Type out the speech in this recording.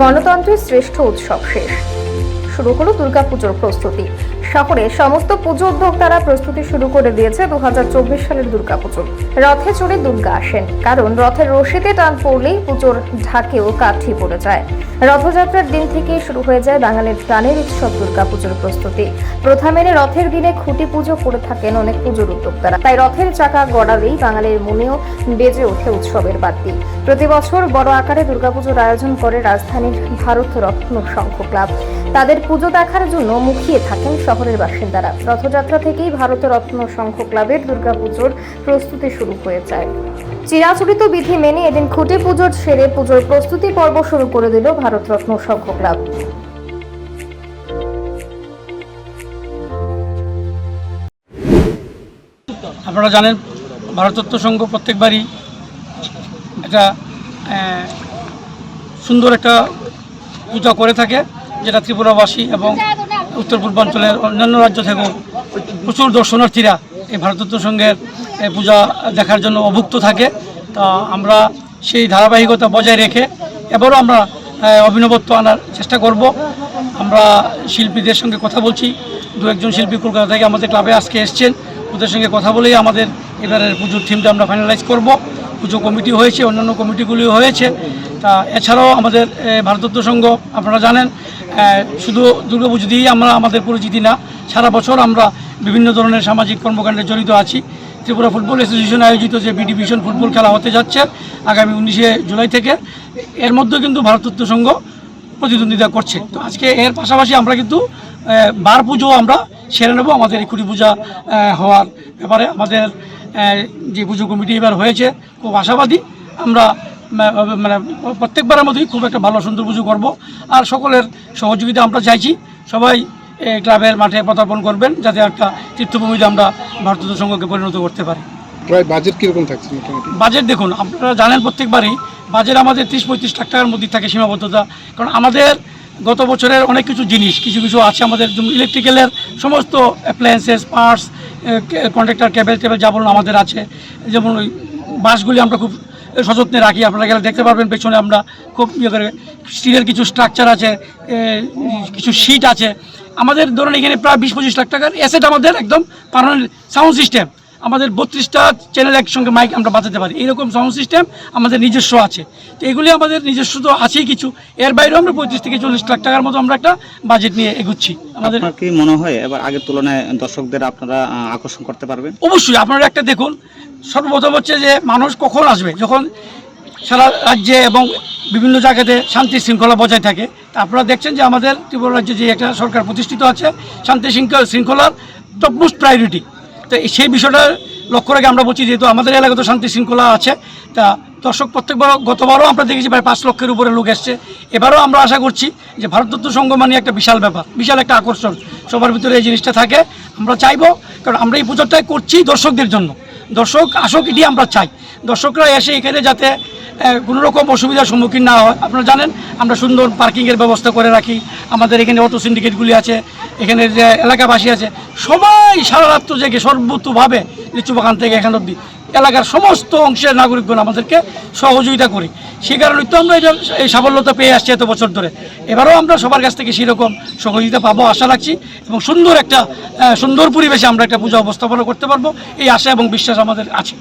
গণতন্ত্রের শ্রেষ্ঠ উৎসব শেষ। শুরু হলো দুর্গাপুজোর প্রস্তুতি। শহরে সমস্ত পুজো উদ্যোক্তারা প্রস্তুতি শুরু করে দিয়েছে দু হাজার চব্বিশ সালের দুর্গাপুজো। রথে চড়ে দুর্গা আসেন, কারণ রথের রশিতে টান পড়লেই পুজোর ঢাকেও কাঠি পড়ে যায়। রথযাত্রার দিন থেকেই শুরু হয়ে যায় বাঙালির প্রাণের উৎসব দুর্গাপুজোর প্রস্তুতি। প্রথা মেনে রথের দিনে খুঁটি পুজো করে থাকেন অনেক পুজোর উদ্যোক্তারা। তাই রথের চাকা গড়ালেই বাঙালির মনেও বেজে ওঠে উৎসবের বাদ্যি প্রতি বছর বড় আকারে দুর্গাপুজোর আয়োজন করে রাজধানীর ভারত রত্ন সংঘ ক্লাব। তাদের পুজো দেখার জন্য মুখিয়ে থাকেন শহরের বাসিন্দারা। রথযাত্রা থেকেই ভারত রত্ন সংঘ ক্লাবের দুর্গাপুজোর প্রস্তুতি শুরু হয়ে যায় চিরাচরিত বিধি মেনে এদিন খুঁটি পুজোর সেরে পুজোর প্রস্তুতি পর্ব শুরু করে দিল ভারত রত্ন সংঘ ক্লাব। আপনারা জানেন ভারতত্ব সংঘ প্রত্যেকবারই একটা সুন্দর একটা পূজা করে থাকে, যেটা ত্রিপুরাবাসী এবং উত্তর পূর্বাঞ্চলের অন্যান্য রাজ্য থেকেও প্রচুর দর্শনার্থীরা এই ভারতত্ব সংঘের পূজা দেখার জন্য অভুক্ত থাকে। তা আমরা সেই ধারাবাহিকতা বজায় রেখে এবারও আমরা অভিনবত্ব আনার চেষ্টা করব। আমরা শিল্পীদের সঙ্গে কথা বলছি। দু একজন শিল্পী কলকাতা থেকে আমাদের ক্লাবে আজকে এসছেন। ওদের সঙ্গে কথা বলেই আমাদের এবারের পুজোর থিমটা আমরা ফাইনালাইজ করব। পুজো কমিটি হয়েছে, অন্যান্য কমিটিগুলিও হয়েছে। তা এছাড়াও আমাদের ভারতত্ব সংঘ, আপনারা জানেন শুধু দুর্গাপুজো দিয়েই আমরা আমাদের পরিচিতি না, সারা বছর আমরা বিভিন্ন ধরনের সামাজিক কর্মকাণ্ডে জড়িত আছি। ত্রিপুরা ফুটবল অ্যাসোসিয়েশন আয়োজিত যে বি ডিভিশন ফুটবল খেলা হতে যাচ্ছে আগামী উনিশে জুলাই থেকে, এর মধ্যে কিন্তু ভারতত্ব সংঘ প্রতিদ্বন্দ্বিতা করছে। তো আজকে এর পাশাপাশি আমরা কিন্তু বার পুজো আমরা সেরে নেব আমাদের এই কুড়ি পূজা হওয়ার ব্যাপারে। আমাদের যে পুজো কমিটি এবার হয়েছে, খুব আশাবাদী। আমরা মানে প্রত্যেকবারের মতোই খুব একটা ভালো সুন্দর পুজো করব। আর সকলের সহযোগিতা আমরা চাইছি। সবাই এই ক্লাবের মাঠে পদার্পণ করবেন যাতে একটা তীর্থভূমিতে আমরা ভারতীয় সংঘকে পরিণত করতে পারি। প্রায় বাজেট কীরকম থাকছে মোটামুটি? বাজেট দেখুন আপনারা জানেন প্রত্যেকবারই বাজেট আমাদের তিরিশ পঁয়ত্রিশ লাখ টাকার মধ্যে থাকে সীমাবদ্ধতা। কারণ আমাদের গত বছরের অনেক কিছু জিনিস কিছু কিছু আছে আমাদের যেমন ইলেকট্রিক্যালের সমস্ত appliances parts contractor cable table যা বলুন আমাদের আছে। যেমন ওই বাসগুলি আমরা খুব সযত্নে রাখি, আপনারা গেলে দেখতে পারবেন, পেছনে আমরা খুব ইয়ে করে স্টিলের কিছু স্ট্রাকচার আছে কিছু শিট আছে। আমাদের ধরুন এখানে প্রায় বিশ পঁচিশ লাখ টাকার অ্যাসেট আমাদের একদম পার্মানেন্ট সাউন্ড সিস্টেম আমাদের বত্রিশটা চ্যানেল একসঙ্গে মাইক আমরা বাজাতে পারি। এরকম সাউন্ড সিস্টেম আমাদের নিজস্ব আছে। তো এগুলি আমাদের নিজস্ব তো আছেই কিছু। এর বাইরেও আমরা পঁয়ত্রিশ থেকে চল্লিশ লাখ টাকার মতো আমরা একটা বাজেট নিয়ে এগুচ্ছি। আমাদের কি মনে হয় এবার আগের তুলনায় দর্শকদের আপনারা আকর্ষণ করতে পারবেন? অবশ্যই আপনারা একটা দেখুন। সর্বপ্রথম হচ্ছে যে মানুষ কখন আসবে? যখন সারা রাজ্যে এবং বিভিন্ন জায়গাতে শান্তি শৃঙ্খলা বজায় থাকে। তা আপনারা দেখছেন যে আমাদের ত্রিপুরা রাজ্যে যে একটা সরকার প্রতিষ্ঠিত আছে শান্তি শৃঙ্খলা শৃঙ্খলার টপমোস্ট প্রায়োরিটি তো সেই বিষয়টা লক্ষ্য রেখে আমরা বলছি, যেহেতু আমাদের এলাকায় তো শান্তি শৃঙ্খলা আছে, তা দর্শক প্রত্যেকবার গতবারও আমরা দেখেছি প্রায় পাঁচ লক্ষের উপরে লোক এসছে। এবারও আমরা আশা করছি যে ভারতত্ব সংঘ মানে একটা বিশাল ব্যাপার, বিশাল একটা আকর্ষণ। সবার ভিতরে এই জিনিসটা থাকে। আমরা চাইব, কারণ আমরা এই পুজোটাই করছি দর্শকদের জন্য। দর্শক, আসক, এটি আমরা চাই। দর্শকরা এসে এখানে যাতে কোনো রকম অসুবিধার সম্মুখীন না হয়। আপনারা জানেন, আমরা সুন্দর পার্কিংয়ের ব্যবস্থা করে রাখি। আমাদের এখানে অটো সিন্ডিকেটগুলি আছে এখানে যে এলাকাবাসী আছে, সবাই সারা রাত্র জেগে সর্বতভাবে লিচু বাগান থেকে এখান অব্দি এলাকার সমস্ত অংশের নাগরিকগণ আমাদেরকে সহযোগিতা করি। সে কারণেই তো আমরা এই সাফল্যতা পেয়ে আসছি এত বছর ধরে। এবারও আমরা সবার কাছ থেকে সেরকম সহযোগিতা পাবো আশা রাখছি এবং সুন্দর একটা সুন্দর পরিবেশে আমরা একটা পূজা উপস্থাপনা করতে পারব। এই আশা এবং বিশ্বাস আমাদের আছে।